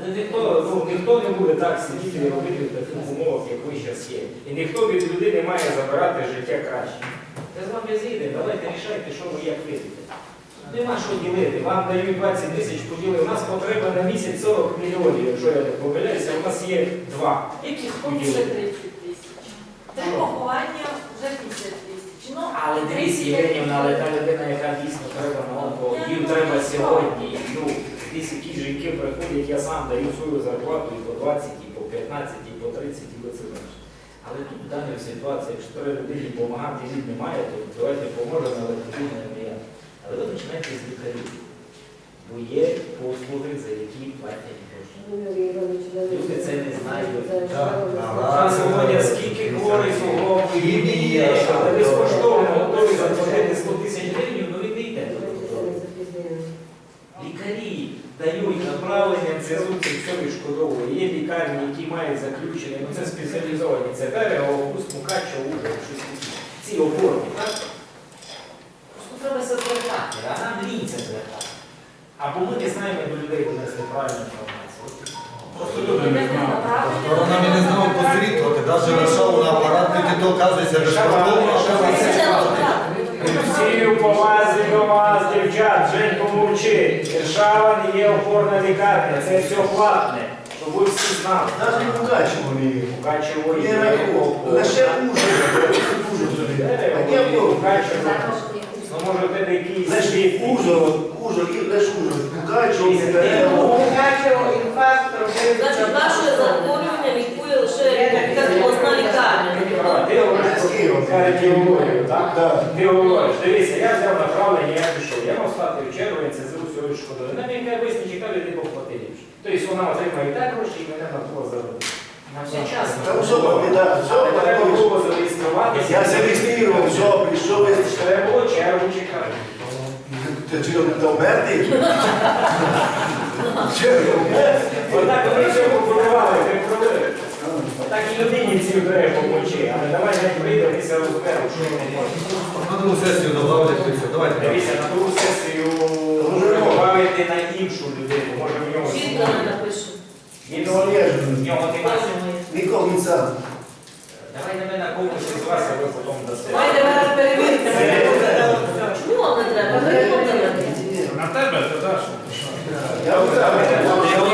Ну, Ніхто, ну, ніхто не буде так сидіти і робити в таких умовах, як ви зараз є. І ніхто від людини має забирати життя краще. Я з вами зійде, давайте рішайте, що ви як видите. Нема що ділити. Вам дають 20 тисяч поділи. У нас потреба на місяць 40 мільйонів, якщо я не помиляюся, у нас є два. Яких вже 30 тисяч. Три поховання вже 50 тисяч. Ну, Але дивіться, Євгенівна, але та людина, яка дійсно треба на онко, їм треба сьогодні. Ну, десь якісь жінки приходять, я сам даю свою зарплату і по 20, і по 15, і по 30, і по це менше. Але тут в даній ситуації, якщо треба людині допомагати, він немає, то давайте поможемо, але людина не я. Але ви починаєте з лікарів. Бо є послуги, за які платять гроші. Люди це не знають. Там сьогодні скільки хворих суглобів, є, але безкоштовно готові заплатити 100 тисяч гривень, ну ви не йдете. Лікарі дають направлення, це цим відшкодовує. Є лікарні, які мають заключення, ну це спеціалізовані. Це Берега, Август, Мукачево, Ужгород, щось таке. Ці опорні, так? Просто треба це звертати, а нам лінь це звертати. Або ми не знаємо до людей донести правильну інформацію. Просто люди не знають. Сторонами не знав посвідувати, навіть вирішав на апарат, тоді то оказується безкоштовно, а оказується платить. Всі у повазі до вас, дівчат, Женько мовчи. Іршава не є опорна лікарня, це все платне, щоб ви всі знали. Навіть не Мукачево не є. Мукачево Не є рахував. опорна. Лише Ужгород. Ужгород. А я був. Мукачево. Ну може в якийсь Лише. Ужгород. Ужгород. і Лише Ужгород. Мукачево не треба. Мукачево, інфаркт, Значить, ваше захворювання лікує лише якась обласна лікарня. Ти говориш про кардіологію, так? Ти говориш, дивися, я взяв направлення, я пішов. Я мав стати в я це зрив сьогодні шкодою. Нам яка висничі каже, ти поплатив. Тобто вона отримає і так гроші, і мене на було заробити. Нам все. Та так, Але треба так. було зареєструватися. Я зареєстрував, все, прийшов. Треба було чергу чекати. Ти чи не вмерти? Чого? Отак вони все побудували, ти провели. Отак і людині цій треба помочі. Але давай не прийде, ми все розберемо, що ми можемо. На другу сесію добавлять все. Давайте. Дивіться, на ту сесію добавити на іншу людину. Може в нього. Жінка не напишу. Він в нього немає. Нікого не сам. Давай на мене комусь із вас, а ви потім дасте. Давайте зараз перевірте. Чому вам не треба? Не. На тебе, то даш. Я вже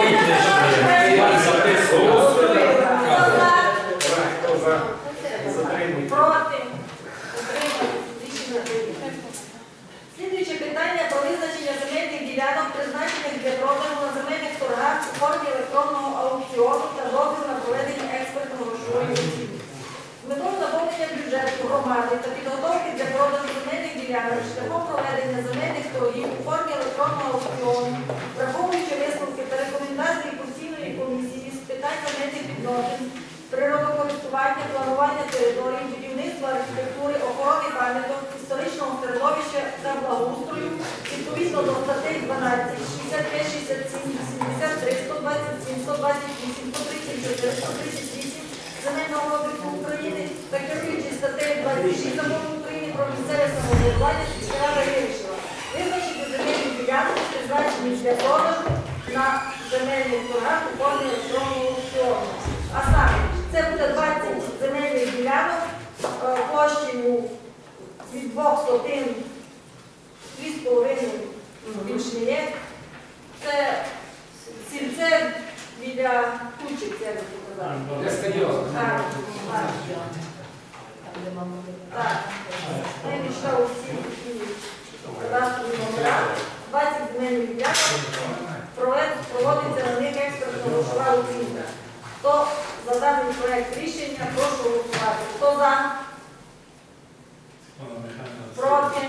Дядов призна, че кандидатурата му на заместник-прокурор в е електронно аукциона търговцев на проведени експертни 127, 128, 134, 138 Земельного кодексу України та керуючи статтею 26 закону України про місцеве самоврядування, сільська вирішила визначити земельні ділянки, призначені для продажу на земельних торгах у формі електронного аукціону. А саме, це буде 20 земельних ділянок е, площею від 2 сотин 2,5 більш не є. Це сільце біля кучик, це я би сказала. Для стадіону. Так, так. Я пішла усі кадастрові номера. 20 земельних ділянок. Проводиться на них експертна грошова оцінка. Хто за даний проект рішення, прошу голосувати. Хто за? Проти?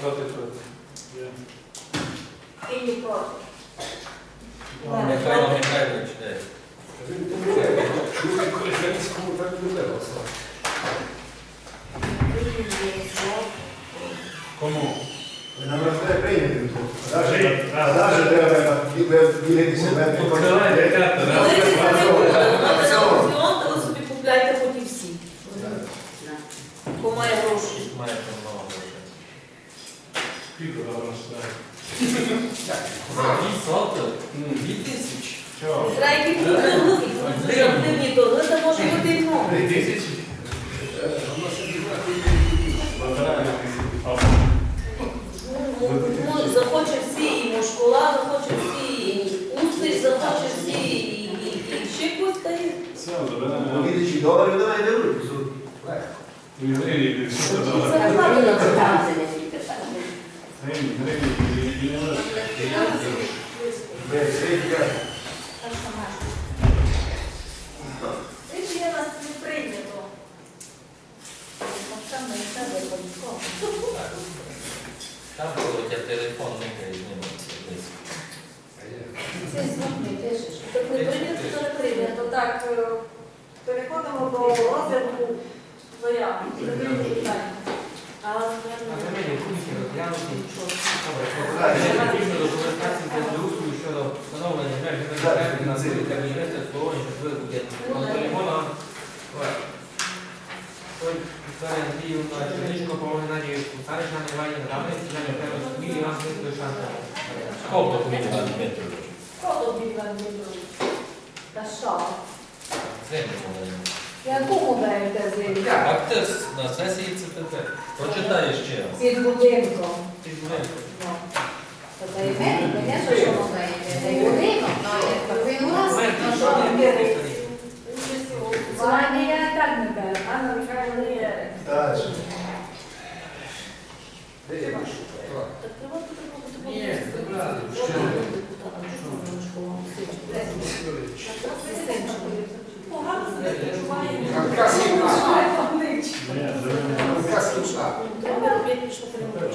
Проти проти. І не проти. Михайло Михайлович, де? Кому? Нам треба прийняти. А навіть треба білити себе. Покривай, дитята, да? Коли ви проводите аукціон, то ви собі купляєте хоч і всі. Хто має гроші. За 2 соти, ну, 2 спортивні туалети, це може бути і много. Тисячі. Ну, захоче всі, і мушкула захоче всі, і захоче всі, і, і, і ще якось та є. Все, заберемо. 2000 доларів до беруть. суд. Легко. Гривні, все Це добре. правильно читати, не тільки так. Гривні, гривні, і не лише. Без світла. Рішення нас не прийнято. Там коли у тебе телефон не знімається десь. Так не прийнято, то не прийнято. Так, е, переходимо до розгляду заяви. Закриті питання. А Земельні функції розглянуті. Добре, покладання технічної документації для зрушення щодо встановлення меж земельних на силі та будівництва обслуговування житлових будинків. Полігона. Вікторія Андріївна, Черничко, Павло Геннадійович, Кусарич, Ганна Іванівна, Равлик, Сіляна Петрович, Мілі, Іван Христович, Шанта. Скільки документів на Дмитрович? Кого Іван Дмитрович? Та що? Це не можна. Якому даєте землю? А ти с- на сесії ЦТП. Прочитаєш ще раз. Під будинком. Ти знаєш, Ну. Та та й мене, звісно, що воно даєте. Та й будинок, ну, як такий у нас. документи, Ну, що що не ви є, берете? ніхто не- Участь у Звання я і так не беру. Анна Михайловна є. Так. Так треба тут Ні, забрали. Погано себе почуває. Треба робити, що треба.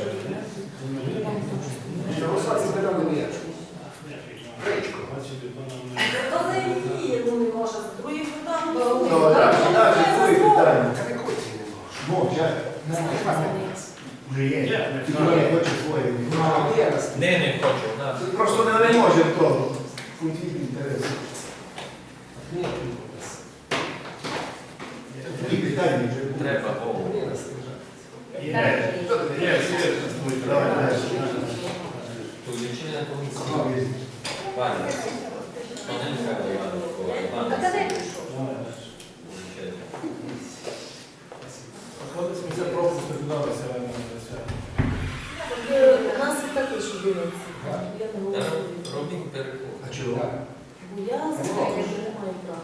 То не її, ну не може. Другі питання. Ну, так, так, друге питання. Може, вже є. Тільки не хоче своє. Не, не хочу. На. Просто не не може того. Конфлікт інтересів. Такі питання вже. Треба голову. Є, є, є. Давай, далі. Включення комісії. Ваня. Пане Михайло Іванович, А Іванович. де пішов? Ходить сміття просто сподівалися, але не все. У нас і також дивиться. Я не голосую. Робіть. А чого? Бо я знаю, що не маю права.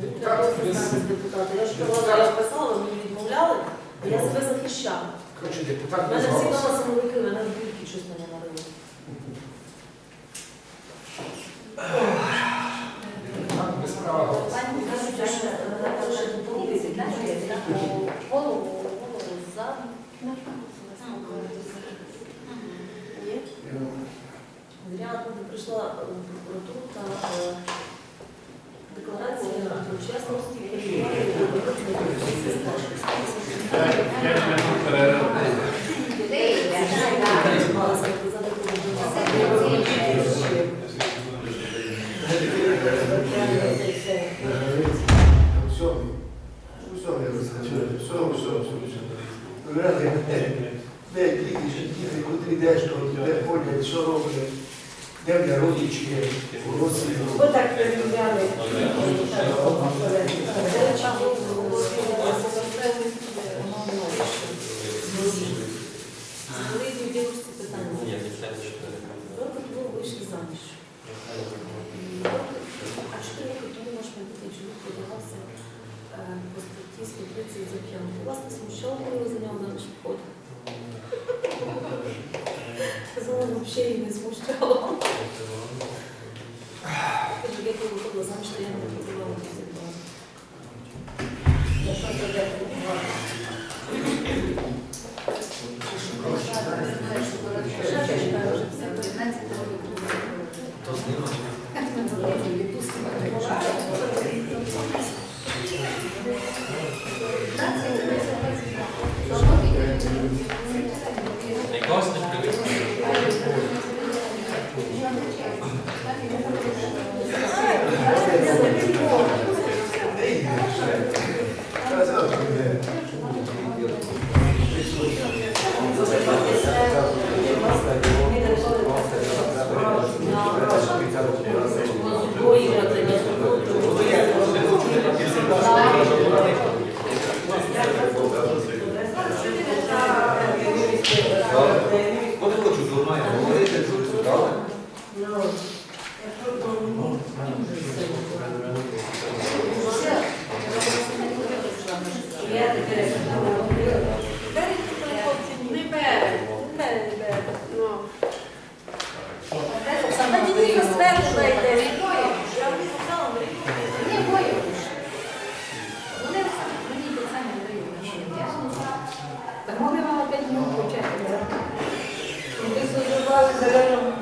Не треба знати депутата. Я ж я писала, мені відмовляли, а я себе захищала. Коротше, депутат мене без всі голосу. самовики, мене в бійки щось мене нарили. Депутат без права голосу. Пані кажуть, що вона ще доповниться, голову, голову за. Є? Зря туди прийшла е, в прокуратуру та е, декларація про чесності перебування Я не можу переробити. Все, все, я розкачаю. Все, все, все. Ради, де діти, що діти, куди йдеш, де ходять, що роблять, де в родичі є, в Росії. Ви так перевіряли. Великі дівчинці питання. Ні, не все чотири. Роки тому вийшли заміж. А чотири роки тому наш майбутній чоловік подавався е, по статті 130 за п'янку. Вас не смущало, коли ви за нього заміж виходили? Казала, вообще и не смущало. Я коли виходила что я не подавала suelo,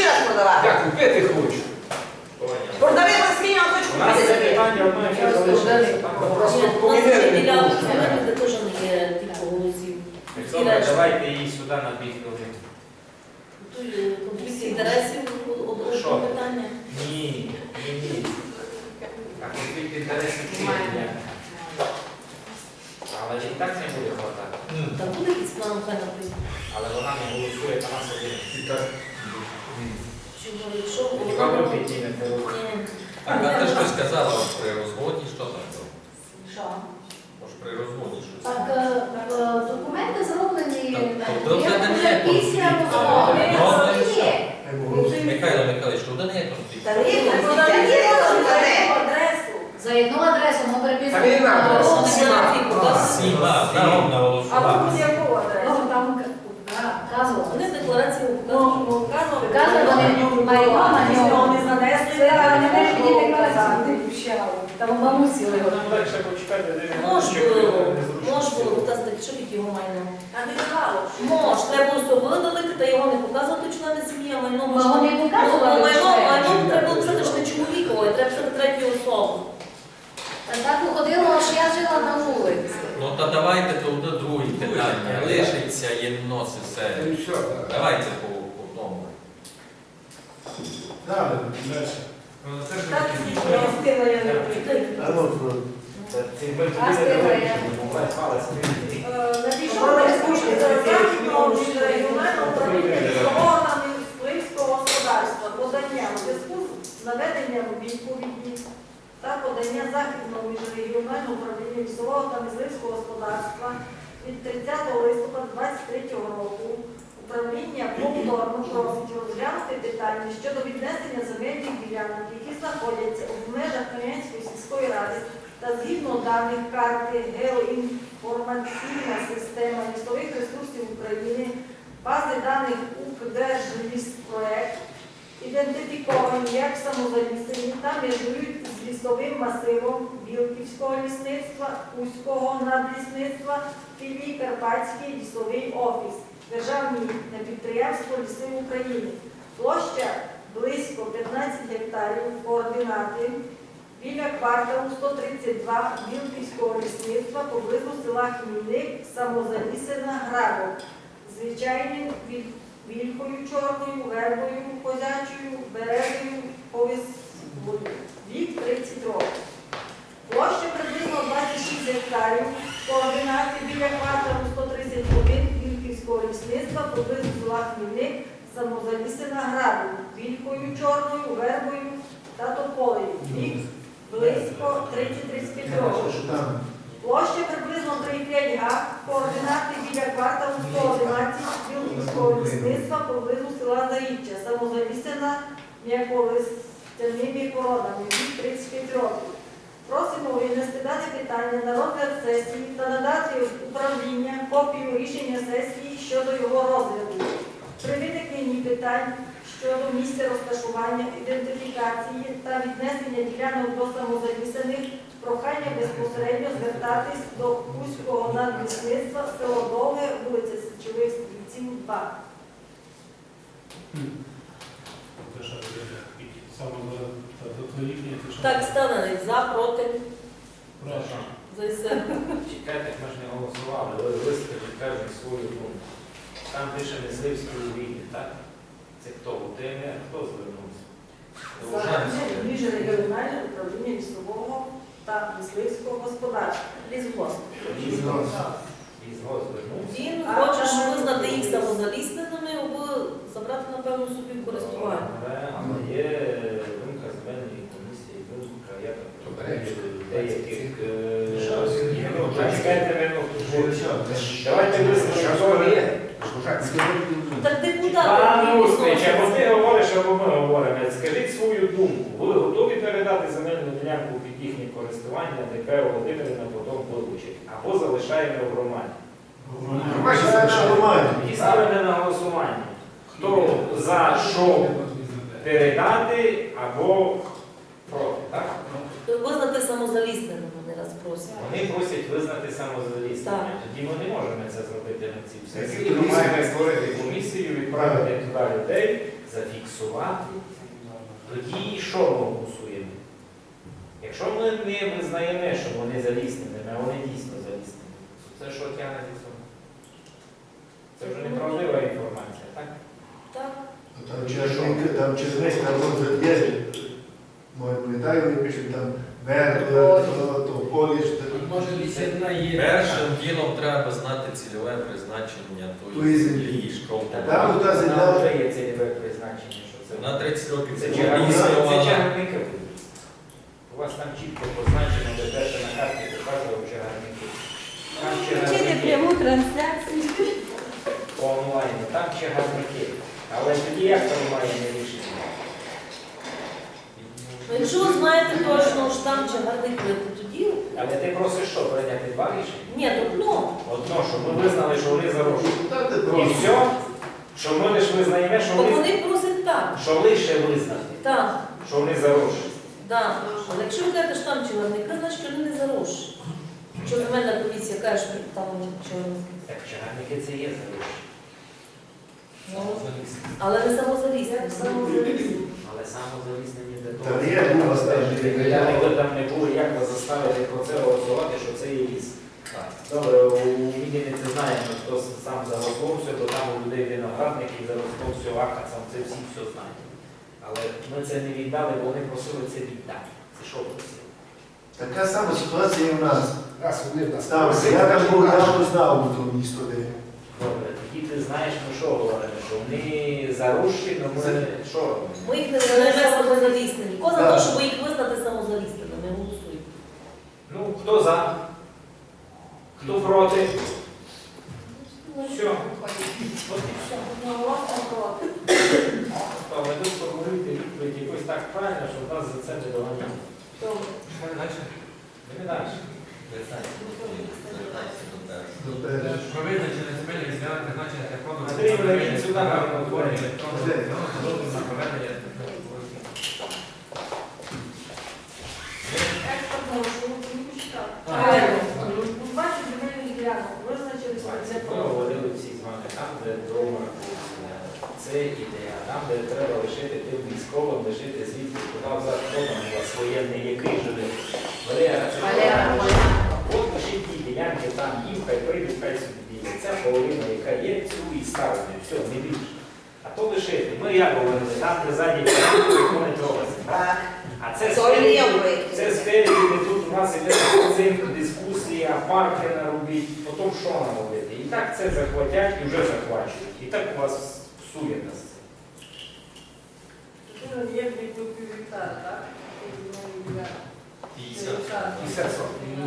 ще раз продавати. Я купити хочу. Вас з Києва, хочу У нас це питання залишилося. Просто нас помідори ще не ділянки, було. знаєте, теж не є типу голосів. Добре, давайте її сюди на дві хвилини. Тут конфлікт інтересів одного питання. Ні, ні, ні. А конфлікт інтересів чи ні? Але і так не буде хватати. Та буде якийсь план хай написано. Але вона не голосує, та нас один. Ви підіймете руку? Ні. А ти щось казала от при розводі, що там було? Що? Може при розводі щось? Так, е, е, документи зроблені е, тобто вже не є після конфлікту. Ну, ну, є. Михайло Михайлович, що не є конфлікт? Та не є конфлікт, та конфлікт. адресу. За одну адресу ми переписуємо. Та надо, на всіма. Всі, так, так, А голосувати. тут яку адресу? Ну, там к- вказували. Вони декларацію Ну, показують. ну, вказували. Вказували, вони майно на нього. Вони занесли. Це не можна показати. не. Там бабусі його. Нам легше почекати, Мож було, мож було показати, що під його майно. А не знало. Мож, треба було все видалити та його не показувати члени сім'ї, а майно Ми можна. його не Ну, показували. майно, майно треба було писати, що не чоловікове, треба писати третю особу. А Так виходило, що я жила на вулиці. Ну та давайте то до друге питання. Лишиться єнно все. І все. Давайте по. Далі. Далі. Так, я встигла, я не прийду. А ну, не Е, Надійшов лист Західного міжрегіонального управління лісового та мисливського господарства подання у зв'язку з наведенням у відповіді та подання Західного міжрегіонального управління лісового та мисливського господарства від 30 листопада 2023 року управління повторно просить розглянути питання щодо віднесення земельних ділянок, які знаходяться у межах Кам'янської сільської ради та згідно даних карти Геоінформаційна система лісових ресурсів України, бази даних Укрдержліспроект, ідентифіковані як самозалісені та межують з лісовим масивом Білківського лісництва, Уського надлісництва, філії Карпатський лісовий офіс, Державні підприємство Ліси України. Площа близько 15 гектарів, координати біля кварталу 132 Білківського лісництва поблизу села Хмільник, самозалісена Грабов. Звичайним вількою чорною, вербою козячою, березою, повізвою. Вік 30 років. Площа приблизно 26 гектарів, координати біля кварталу 131 Білківського лісництва поблизу села Хмільник, самозалісена Грабів. вількою чорною, вербою та тополею. Вік близько 30-35 років. Площа приблизно 3,5 га, координати біля кварталу 111 Білківського лісництва поблизу села Заріччя, самозалісена м'яколистяними породами, вік 35 років. Просимо винести дане питання на розгляд сесії та надати управління копію рішення сесії щодо його розгляду. При виникненні питань щодо місця розташування, ідентифікації та віднесення ділянок до самозалісених, прохання безпосередньо звертатись до Кузького надлісництва, село Довге, вулиця Січових Стрільців, 2. Це що буде? Саме за до твоїх ні, це що? Так, Станений за, проти, Прошу. І. Чекайте, ми ж не голосували, ви вискажіть кожен свою думку. Там пише мисливський угідні, так? Це хто? УТМР? Хто звернувся? Міжрегіональне управління лісового та мисливського господарства. Лісгосп. Лісгос. Лісгос звернувся. Він хоче ж визнати їх самозалісненими або забрати, напевно, собі користування. Але але є думка земельної комісії, думка, я так деяких... е, ну, Чекайте минуту. Давайте вислухаємо. Так депутати. Пане Устрич, або ти говориш, або ми говоримо. Скажіть свою думку. Ви готові передати земельну ділянку під їхнє користування ДП Володимирівна потім вилучить? Або залишаємо в громаді? І ставимо на голосування. Хто за що передати або проти, так? Визнати самозалісненими, вони раз просять. Вони просять визнати самозаліснення. Тоді ми не можемо це зробити на цій сесії. Ми маємо створити комісію, відправити туди людей, зафіксувати. Тоді що ми голосуємо? Якщо ми не визнаємо, що вони залісненими, а вони дійсно заліснені, то це що тягне до цього? Це вже неправдива інформація, так? Так. Там черник, там черник, там вот є. Мой пам'ятаю, вони пишуть там Може лісівна є. Першим ділом треба знати цільове призначення Тої землі. землі, школ. Там ота Вона вже є цільове призначення, що це. На 30 років Це чагарники. У вас там чітко позначено, де перше на карті показував чагарники. Там чагарники трансляцію. по онлайну, там чагарники. Але тоді як приймаємо рішення? Ну, Якщо ви знаєте точно, що там чагарник то тоді. Але ти просиш що, прийняти два рішення? Ні, одно. Одно, що ми визнали, що вони зарушили. так І просто. все, що ми лише визнаємо, що Бо вони, вони просять так. що лише визнати, Так, що вони зарушили. так. Але якщо ви кажете, що там чагарника, значить вони не заросші. Що земельна комісія каже, що там чагарники. Так чагарники це є зарушення. Ну, але не самозаліснені. самозаліснені. Але самозаліснені для того. Та ну. Я коли там не було, як вас заставити про це голосувати, що це є ліс. Добре, у Відні це знаємо, хто сам за Ростовсю, то там у людей виноградники за Ростовсю, Ахацам, це всі все знають. Але ми це не віддали, бо вони просили це віддати. Це що просили? Така сама ситуація і в нас. Раз вони в нас. Там, я там був, я там знав то місто, де. Добре, тоді ти знаєш, ми що говоримо, що вони зарушені, але ми що робимо? Ми їх не визнаємо самозаліснені. Коза Так. то, щоб їх визнати самозалісненими. Голосуємо. Ну, хто за? Хто проти? Все. Ви сформулюєте відповідь якось так правильно, щоб нас за це не доганяли. Добре. Не далі. До першого. Про визначення земельних ділянок призначення для продажу. Андрій, верніть сюди, гарно говорите. Проведення Експортного маршруту не почитав. Так. Бачу земельних ділянок, визначилися це Ми про. говорили всі з вами, там, де дома це ідея, там, де треба лишити тим військовим, лишити звідки куди там у вас воєнний, який живе. Валера, це Валера. От лишіть ті ділянки там, їм хай прийдуть, хай собі. Ця половина, яка є, цю і ставити, все, не більше. А то лишити. Ми як говорили, там, де ззаді не трогаться. Так. А це спереді- це спереді, де тут у нас іде цинк, дискусія, парки наробіть, потім що наробити. І так це захватять і вже захвачують. І так у вас псує нас це.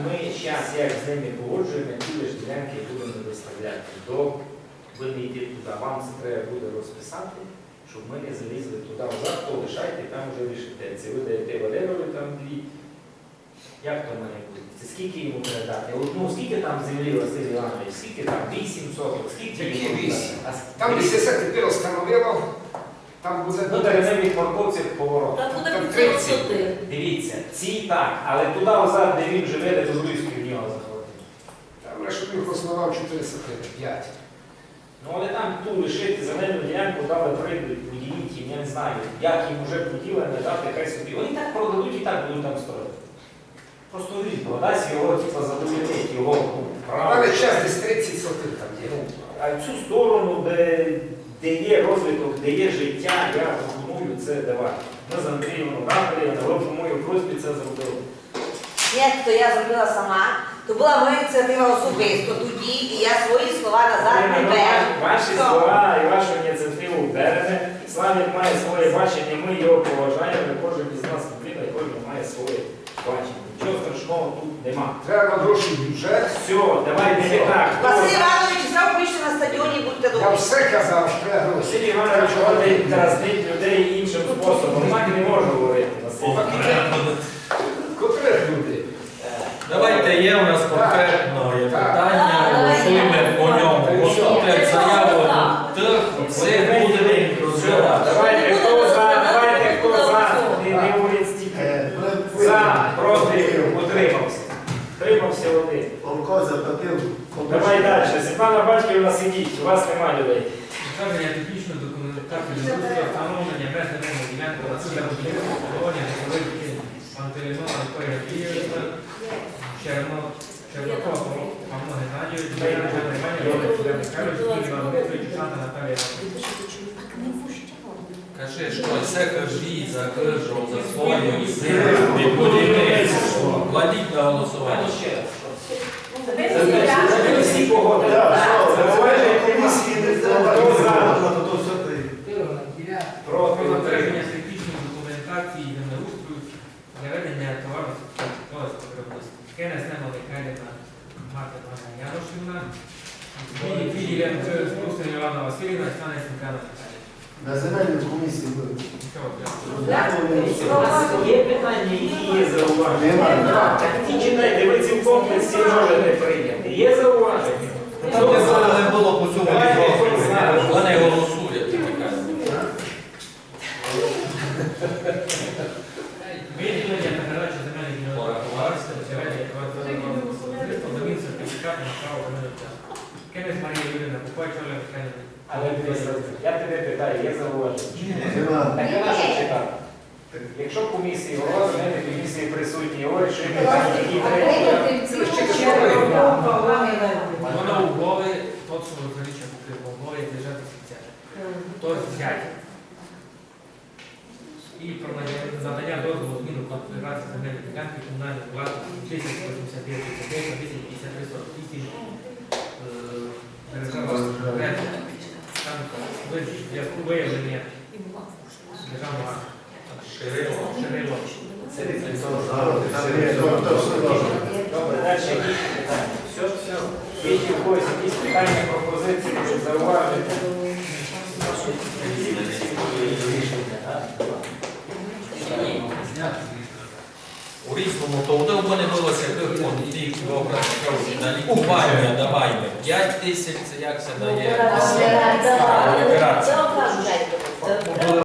Ми зараз, як з ними погоджуємо, ті лиш ділянки будемо виставляти. До ви не йдете туди, вам це треба буде розписати, щоб ми не залізли туди назад, то лишайте, там вже рішите. Це ви даєте Валерові там дві. Як то має бути? Це скільки йому треба дати? От, ну скільки там землі Василь Іванович? Скільки там? Вісім соток? Скільки Які йому вісім? дати? А с- Там вісім. 80 тепер встановило, там буде Ну, деревне від парковців поворот. Там буде Там 30. висоти. Дивіться, ці так, але туди назад, де він живе, де Дубровський в нього заходить. Там лише їх основав 405. Ну але там ту лишити земельну ділянку дали прийдуть, поділіть їм, я не знаю, як їм вже поділене, дати хай собі. Вони так продадуть і так будуть там строїти. Просто він продасть його, типу, задовольнить його ну, право. далі час десь 30 сотих там є. Ну, А цю сторону, де, де є розвиток, де є життя, я пропоную це давати. Ми з Андрієм Равлієм, але по моїй просьбі це зробили. Ні, то я зробила сама. То була моя ініціатива особисто тоді, і я свої слова назад не беру. Ваші Що? слова і вашу ініціативу беремо. Славік має своє бачення, ми його поважаємо, кожен із нас людина, і кожен має своє бачення. Нічого страшного тут нема. Треба гроші в бюджет. Все, давайте не так. Василь Іванович, зразу пишете на стадіоні, будьте Я добрі. все казав, що треба гроші. Василь Іванович ходить дразнить людей іншим способом. Так не можна говорити. Василь. Котрих людей? Давайте є у нас конкретно є Так. питання, голосуємо по ньому. Поступлять заяву тих, це буде розглядати. Давайте, хто за, давайте, хто за, не, не говоріть стільки. Е, ви- За, проти, утримався. Утримався один. Олко заплатив. Давай далі. Світлана Батьківна сидіть, у вас немає людей. Затвердження технічної документації землеустрою встановлення меж земельної ділянки на цілях будівництва обслуговування Григорівки Пантелеймона Анатолія Черно, Чернокова Павло Геннадійович, Іванівна, Івана Івана Михайлович, Іван Дмитрович, Наталія. Кажи, що це кажі за кажу, за свою землю від будівництва. Кладіть на голосування погодили. Так, що, Забувайте комісії. Проти, Про затвердження утримався. технічної документації землеустрою для ведення товарного виробництва. Кенес Нема Михайлівна, Марта Філія Івана Васильівна, Стана Сінкана Наталія. На земельну комісію ви. Є питання, які є зауваження. Так ті читайте, ви ці в комплексі можете прийняти. Є зауваження? Там не було, по цьому? Вони голосують. Виділення та передача земельних ділянок товариства, доведення товариства замін сертифікату на право участку. Кенес Марія Юріна, Купач Оля Михайлівна. Але я тебе питаю, є зауваження? Так я нашу. Якщо комісії, голова комісії присутні, говорить, що питання, які треба. Вона умови, тот, що розріча покрив умови, держати спеціально. То взять. І про надання- дозволу зміну конфігурації земельної ділянки комунальної власності 1089 39 на 1053 48 е, держава Греція. Там ви- в зв'язку виявлення державного Ширило. Ширило. Це є, когось якісь питання, пропозиції, щоб зауважити? Рішення, так? У різному, то вони було яких фондів, на лікування давай ми. 5 тисяч, це як це дає? Операція.